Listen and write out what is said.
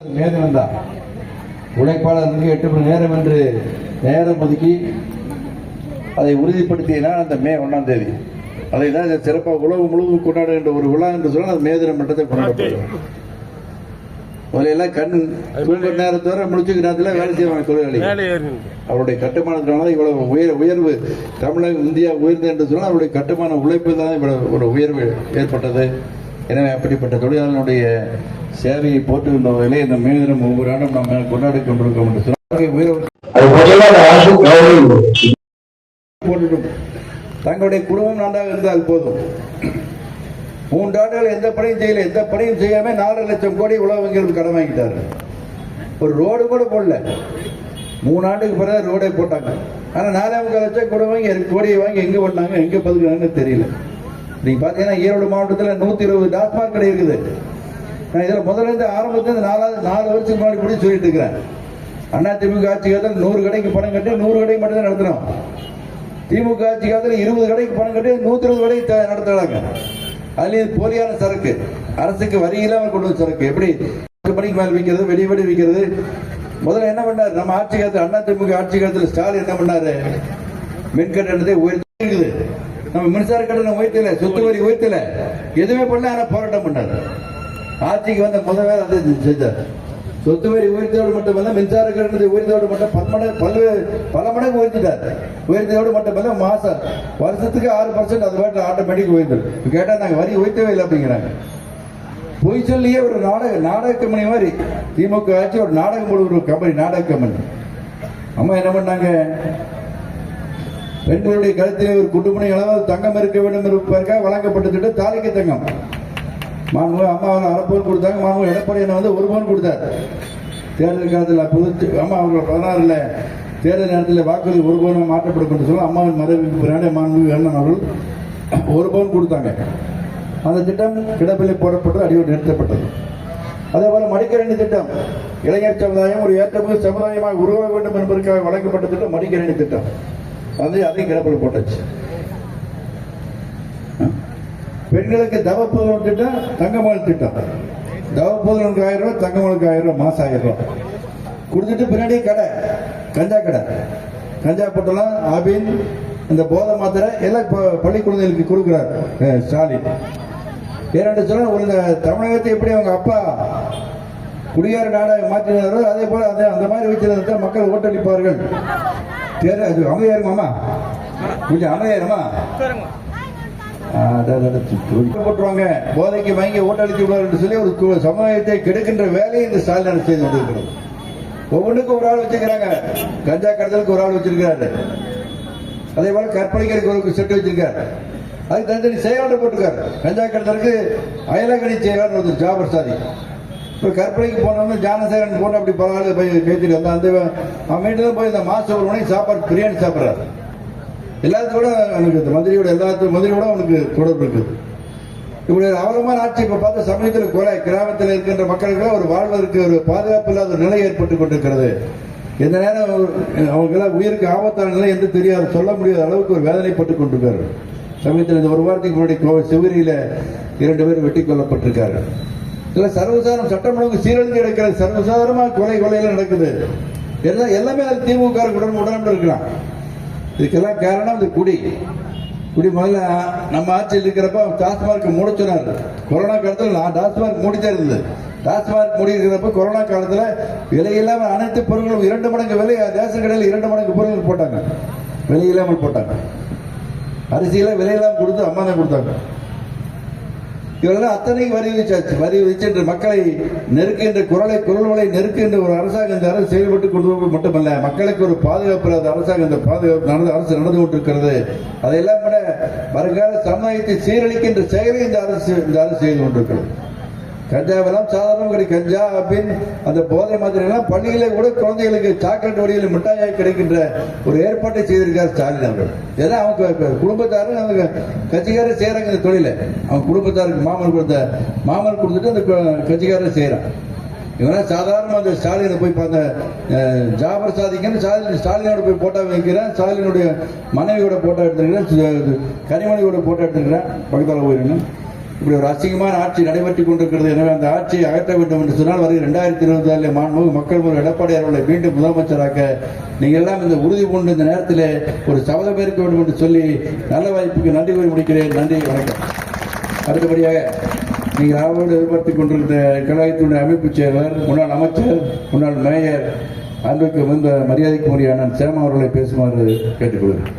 மேதனம் தான் உழைப்பாளர்களுக்கு எட்டு மணி நேரம் என்று நேரம் ஒதுக்கி அதை உறுதிப்படுத்தினால் அந்த மே ஒன்றாம் தேதி. அதை தான் சிறப்பாக உலகம் முழுவதும் கொண்டாடுகின்ற ஒரு விழா என்று சொன்னால் அது மேதின மன்றத்தை கொண்டாடப்படுகிறது. முதல்ல எல்லாம் கண் தூங்குற நேரத்தோட முடிச்சுக்க நேரத்தில் வேலை செய்வாங்க தொழிலாளி அவருடைய கட்டுமானத்தினால இவ்வளவு உயர் உயர்வு தமிழகம் இந்தியா உயர்ந்து என்று சொன்னால் அவருடைய கட்டுமான உழைப்பு தான் இவ்வளவு ஒரு உயர்வு ஏற்பட்டது. எனவே அப்படிப்பட்ட தொழிலாளர்களுடைய சேவையை போற்றுகின்ற வகையிலே இந்த மே தினம் ஒவ்வொரு ஆண்டும் நம்ம கொண்டாடி கொண்டிருக்கோம் என்று போட்டுட்டும் தங்களுடைய குடும்பம் நன்றாக இருந்தால் போதும். மூன்று ஆண்டுகள் எந்த பணியும் செய்யல எந்த பணியும் செய்யாம நாலு லட்சம் கோடி உலக கடன் வாங்கிட்டாரு ஒரு ரோடு கூட போடல. மூணு ஆண்டுக்கு பிறகு ரோடே போட்டாங்க. ஆனா நாலாம் முக்கால் லட்சம் கூட வாங்கி கோடியை வாங்கி எங்க பண்ணாங்க எங்க பதுக்குறாங்கன்னு தெரியல. நீங்க பாத்தீங்கன்னா ஈரோடு மாவட்டத்துல நூத்தி இருபது டாஸ்மாக் கடை இருக்குது. நான் இதுல முதல்ல இருந்து ஆரம்பத்துல நாலாவது நாலு வருஷத்துக்கு முன்னாடி கூட சொல்லிட்டு இருக்கிறேன். அண்ணா திமுக ஆட்சி காலத்தில் நூறு கடைக்கு பணம் கட்டி நூறு கடைக்கு மட்டும்தான் தான் திமுக ஆட்சி காலத்தில் இருபது கடைக்கு பணம் கட்டி நூத்தி இருபது கடைக்கு நடத்துகிறாங்க நடத்துறாங்க அதுலயும் போலியான சரக்கு. அரசுக்கு வரி இல்லாமல் கொண்டு வந்த சரக்கு. எப்படி? பத்து மணிக்கு மேல் விற்கிறது வெடி வெடி விற்கிறது முதல்ல என்ன பண்ணாரு? நம்ம ஆட்சி காலத்தில் அண்ணா திமுக ஆட்சி காலத்தில் ஸ்டாலின் என்ன பண்ணாரு? மின் கட்டணத்தை உயர்த்தி இருக்குது. நம்ம மின்சார கட்டணம் உயர்த்தல சொத்து வரி உயர்த்தல. எதுவுமே பண்ணல ஆனா போராட்டம் பண்ணாரு. ஆட்சிக்கு வந்த முதல் அதை செஞ்சார் சொத்து வரி உயர்த்தியோடு மட்டுமல்ல மின்சார கட்டணத்தை உயர்த்தியோடு மட்டும் பன்மடங்கு பல்வேறு பல மடங்கு உயர்த்திட்டார். உயர்த்தியோடு மட்டுமல்ல மாசம் வருஷத்துக்கு ஆறு பர்சன்ட் அது பாட்டு ஆட்டோமேட்டிக் உயர்ந்தது கேட்டால் நாங்கள் வரி உயர்த்தவே இல்லை அப்படிங்கிறாங்க. பொய் சொல்லியே ஒரு நாடக நாடக கம்பெனி மாதிரி திமுக ஆட்சி ஒரு நாடகம் போடுற ஒரு கம்பெனி நாடக கம்பெனி. அம்மா என்ன பண்ணாங்க? பெண்களுடைய கழுத்திலே ஒரு குடும்பனை அளவு தங்கம் இருக்க வேண்டும் இருப்பதற்காக வழங்கப்பட்ட திட்டம் தாலிக்கு தங்கம். மாண்பு அம்மா அவங்க அரை பவுன் கொடுத்தாங்க. மாண்பு எடப்பாடி என்ன வந்து ஒரு பவுன் கொடுத்தார். தேர்தல் காலத்தில் அப்போது அம்மா அவங்க பதினாறுல தேர்தல் நேரத்தில் வாக்குறுதி ஒரு பவுன் மாற்றப்படும் என்று சொல்ல அம்மாவின் மறைவுக்கு பின்னாடி மாண்பு அண்ணன் அவர்கள் ஒரு பவுன் கொடுத்தாங்க. அந்த திட்டம் கிடப்பிலை போடப்பட்டு அடியோடு நிறுத்தப்பட்டது. அதே போல மடிக்கரணி திட்டம் இளைஞர் சமுதாயம் ஒரு ஏற்றமிகு சமுதாயமாக உருவாக வேண்டும் என்பதற்காக வழங்கப்பட்ட திட்டம் மடிக்கரணி திட்டம். வந்து அதையும் கிடப்பில் போட்டாச்சு. பெண்களுக்கு தவப்புதல் திட்டம் தங்கமகள் திட்டம். தவப்புதலுக்கு ஆயிரம் ரூபாய் தங்கமலுக்கு ஆயிரம் ரூபாய் மாசம் ஆயிரம் ரூபாய். கொடுத்துட்டு பின்னாடி கடை கஞ்சா கடை. கஞ்சா பொட்டலம் ஆபின் இந்த போதை மாத்திரை எல்லாம் இப்போ பள்ளி குழந்தைகளுக்கு கொடுக்குறாரு ஸ்டாலின். ஏனென்று சொன்னா ஒரு இந்த தமிழகத்தை எப்படி அவங்க அப்பா குடியார நாடாக மாற்றினாரோ அதே போல அந்த அந்த மாதிரி வச்சிருந்தா மக்கள் ஓட்டளிப்பார்கள். தெரு அது அமைதியாரு ஏறுமாமா கொஞ்சம் அமைதியாருமா போட்டுருவாங்க. போதைக்கு வாங்கி ஓட்டளித்து விடுவார் என்று சொல்லி ஒரு சமுதாயத்தை கெடுக்கின்ற வேலையை இந்த ஸ்டாலின் செய்து கொண்டிருக்கிறது. ஒவ்வொன்றுக்கும் ஒரு ஆள் வச்சிருக்கிறாங்க. கஞ்சா கடத்தலுக்கு ஒரு ஆள் வச்சிருக்கிறாரு. அதே போல கற்பழிக்கிறதுக்கு ஒரு செட்டு வச்சிருக்காரு. அதுக்கு தனித்தனி செயலாளர் போட்டிருக்காரு. கஞ்சா கடத்தலுக்கு அயலகணி செயலாளர் வந்து ஜாபர் சாதி. இப்போ கற்பனைக்கு போனவங்க ஜானசேகரன் போட்டு அப்படி பரவாயில்ல போய் பேசிட்டு வந்தா அந்த அவன் தான் போய் இந்த மாசம் ஒரு மணிக்கு சாப்பாடு பிரியாணி சாப்பிட்றாரு. எல்லாத்துக்கும் கூட அவனுக்கு இந்த மந்திரியோட எல்லாத்து மந்திரியோட அவனுக்கு தொடர்பு இருக்குது. இப்படி ஒரு அவலமான ஆட்சி இப்போ பார்த்து சமயத்தில் குறை கிராமத்தில் இருக்கின்ற மக்களுக்கு ஒரு வாழ்வதற்கு ஒரு பாதுகாப்பு இல்லாத ஒரு நிலை ஏற்பட்டு கொண்டிருக்கிறது. எந்த நேரம் அவங்கெல்லாம் உயிருக்கு ஆபத்தான நிலை என்று தெரியாது சொல்ல முடியாத அளவுக்கு ஒரு வேதனைப்பட்டு கொண்டிருக்காரு சமயத்தில் இந்த ஒரு வாரத்துக்கு முன்னாடி கோவை சிவகிரியில் இரண்டு பேர் வெட்டி கொல்லப்பட்டிருக்காரு இல்லை சர்வசாரம் சட்டம் ஒழுங்கு சீரழிந்து கிடக்கிறது சர்வசாதாரணமா கொலை கொலையில நடக்குது. எல்லாம் எல்லாமே அது திமுக உடன் உடனே இருக்கலாம். இதுக்கெல்லாம் காரணம் இந்த குடி. குடி முதல்ல நம்ம ஆட்சியில் இருக்கிறப்ப டாஸ்மார்க் மூட சொன்னார். கொரோனா காலத்தில் நான் டாஸ்மார்க் மூடித்தான் இருந்தது டாஸ்மார்க் மூடி இருக்கிறப்ப கொரோனா காலத்தில் விலை இல்லாமல் அனைத்து பொருட்களும் இரண்டு மடங்கு விலை ரேஷன் கடையில் இரண்டு மடங்கு பொருட்கள் போட்டாங்க. விலை இல்லாமல் போட்டாங்க. அரிசியெல்லாம் விலை இல்லாமல் கொடுத்து அம்மா தான் கொடுத்தாங்க. இவரெல்லாம் அத்தனைக்கு வரி விதிச்சாச்சு வரி விதிச்சென்று மக்களை நெருக்கின்ற குரலை குரல்களை நெருக்கின்ற ஒரு அரசாங்கம் இந்த அரசு செயல்பட்டு கொண்டு வருவது மட்டுமல்ல மக்களுக்கு ஒரு பாதுகாப்பு இல்லாத அரசாங்கம் இந்த பாதுகாப்பு நடந்து அரசு நடந்து கொண்டிருக்கிறது. அதையெல்லாம் கூட வருங்கால சமுதாயத்தை சீரழிக்கின்ற செயலை இந்த அரசு இந்த அரசு செய்து கொண்டிருக்கிறது. கஞ்சாவெல்லாம் சாதாரணம் கிடைக்கும் கஞ்சா அப்படின்னு அந்த போதை மாதிரி எல்லாம் பள்ளியில கூட குழந்தைகளுக்கு சாக்லேட் வடிவில் மிட்டாயாக கிடைக்கின்ற ஒரு ஏற்பாட்டை செய்திருக்கார் ஸ்டாலின் அவர்கள். ஏன்னா அவங்க குடும்பத்தாரும் அவங்க கட்சிக்காரர் செய்யறாங்க இந்த தொழிலை. அவங்க குடும்பத்தாருக்கு மாமன் கொடுத்த மாமன் கொடுத்துட்டு அந்த கட்சிக்காரர் செய்யறான் இவனா சாதாரண அந்த ஸ்டாலினை போய் பார்த்த ஜாபர் சாதிக்கன்னு ஸ்டாலின் ஸ்டாலினோட போய் போட்டோ வைக்கிறேன் ஸ்டாலினுடைய மனைவியோட போட்டோ எடுத்துருக்கிறேன் கனிமணியோட போட்டோ எடுத்துருக்கிறேன் பக்கத்தில் போயிருந்தேன் இப்படி ஒரு அசிங்கமான ஆட்சி நடைபெற்றுக் கொண்டிருக்கிறது எனவே அந்த ஆட்சியை அகற்ற வேண்டும் என்று சொன்னால் வரை இரண்டாயிரத்தி இருபத்தி ஆறில் மாண்புமிகு மக்கள் முறை எடப்பாடி அவர்களை மீண்டும் முதலமைச்சராக நீங்கள் எல்லாம் இந்த உறுதி கொண்டு இந்த நேரத்தில் ஒரு சபதம் ஏற்க வேண்டும் என்று சொல்லி நல்ல வாய்ப்புக்கு நன்றி கூறி முடிக்கிறேன். நன்றி வணக்கம். அடுத்தபடியாக நீங்கள் ஆவோடு எதிர்பார்த்து கொண்டிருந்த கழகத்தினுடைய அமைப்புச் செயலர் முன்னாள் அமைச்சர் முன்னாள் மேயர் அன்புக்கு வந்த மரியாதைக்கு உரிய அண்ணன் அவர்களை பேசுமாறு கேட்டுக்கொள்கிறேன்.